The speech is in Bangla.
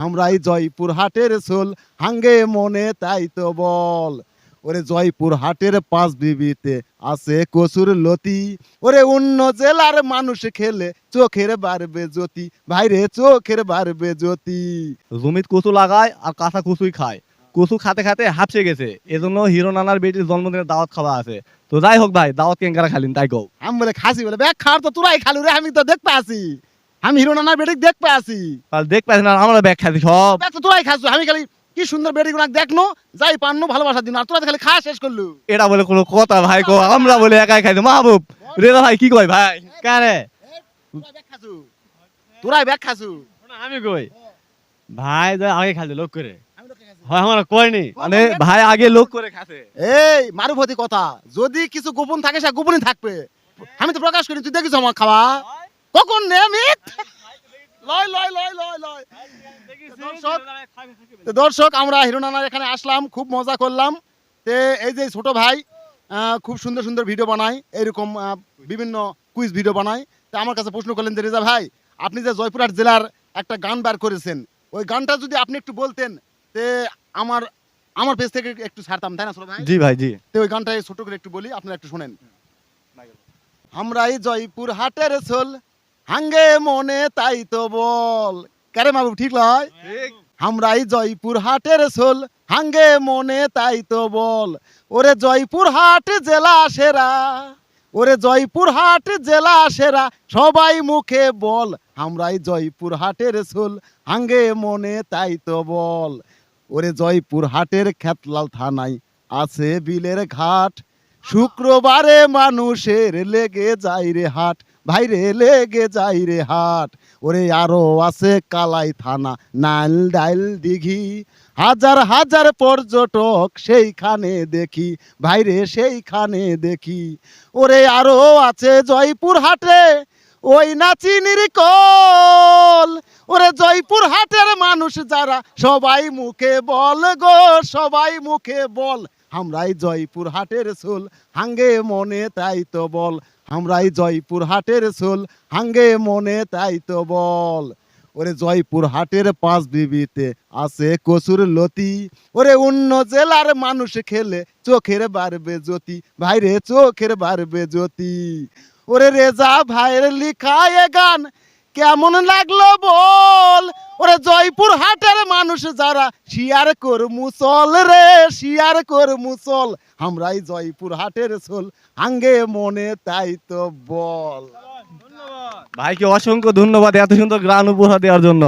আমরাই জয়পুর হাটের সোল হাঙ্গে মনে তাই তো বল। ওরে জয়পুর হাটের পাঁচ বিবিতে আছে কসুর লতি। ওরে অন্য জেলার মানুষ খেলে চোখের বাড়বে জ্যোতি। ভাইরে চোখের বাড়বে জ্যোতি। জমিত কচু লাগায় আর কাঁচা কচুই খায়। কচু খাতে খাতে হাঁপসে গেছে। এজন্য হিরো নানার বেটির জন্মদিনের দাওয়াত খাওয়া আছে। তো যাই হোক ভাই দাওয়াত কেঙ্কারা খালিন তাই কও। আমি বলে খাসি বলে ব্যাগ খাওয়ার তো তোরাই খালু রে আমি তো দেখতে আসি। আমি হিরো নানার বেটিক দেখতে আসি আর দেখ পাচ্ছি না আমরা ব্যাগ খাইছি সব। তো তোরাই খাসু আমি খালি কি সুন্দর বেটি গুলো দেখনো যাই পান্ন ভালোবাসা দিন। আর তোরা খালি খাওয়া শেষ করলু। এটা বলে কোনো কথা ভাই কো। আমরা বলে একাই খাইছি। মাহবুব রেজা ভাই কি কয় ভাই? কারে? তোরাই ব্যাগ খাসু আমি কই? ভাই তো আগে খালি লোক করে। হয় আমার কয়নি মানে ভাই আগে লোক করে খাতে এই মারুফতি কথা। যদি কিছু গোপন থাকে সে গোপনই থাকবে। আমি তো প্রকাশ করি তুই দেখিস আমার খাওয়া। কখন নে আমি লয় লয় লয় লয় লয় দর্শক তো দর্শক আমরা হিরো নানার এখানে আসলাম খুব মজা করলাম। তে এই যে ছোট ভাই খুব সুন্দর সুন্দর ভিডিও বানায় এরকম বিভিন্ন কুইজ ভিডিও বানায়। তা আমার কাছে প্রশ্ন করলেন যে রেজা ভাই আপনি যে জয়পুরহাট জেলার একটা গান বার করেছেন ওই গানটা যদি আপনি একটু বলতেন তে আমার আমার পেজ থেকে একটু ছাড়তাম তাই না ছোট ভাই? জি ভাই জি। তো ওই গানটা ছোট করে একটু বলি আপনারা একটু শোনেন। আমরাই জয়পুর হাটের সোল হাঙ্গে মনে তাই তো বল কারে মাবু ঠিক লয়? আমরাই জয়পুর হাটের সোল হাঙ্গে মনে তাই তো বল। ওরে জয়পুর হাট জেলা সেরা ওরে জয়পুর হাট জেলা সেরা সবাই মুখে বল। আমরাই জয়পুর হাটের সোল হাঙ্গে মনে তাই তো বল। ওরে জয়পুর হাটের খেতলাল থানায় আছে বিলের ঘাট। শুক্রবারে মানুষের লেগে যায় রে হাট। ভাইরে লেগে যায় রে হাট। ওরে আরও আছে কালাই থানা, নাইল ডাইল দিঘি। হাজার হাজার পর্যটক সেইখানে দেখি, ভাইরে সেইখানে দেখি। ওরে আরও আছে জয়পুর হাটে ওই নাচিনির কল ওরে জয়পুর হাটের মানুষ যারা, সবাই মুখে বল গো, সবাই মুখে বল। আমরাই জয়পুর হাটের সোল হাঙ্গে মনে তাই তো বল। আমরাই জয়পুর হাটের সোল হাঙ্গে মনে তাই তো বল। ওরে জয়পুর হাটের পাঁচ বিবিতে আছে কচুর লতি। ওরে অন্য জেলার মানুষ খেলে চোখের বাড়বে জ্যোতি, ভাইরে চোখের বাড়বে জ্যোতি। ওরে রেজা ভাইয়ের লিখা এ গান, কেমন লাগল বল? ওরে জয়পুর হাটের মানুষ যারা শিয়ার কর মুসল রে, শিয়ার কর মুসল আমরাই জয়পুর হাটের সোল আঙ্গে মনে তাই তো বল। ভাইকে অসংখ্য ধন্যবাদ এত সুন্দর গ্রাম উপহার দেওয়ার জন্য।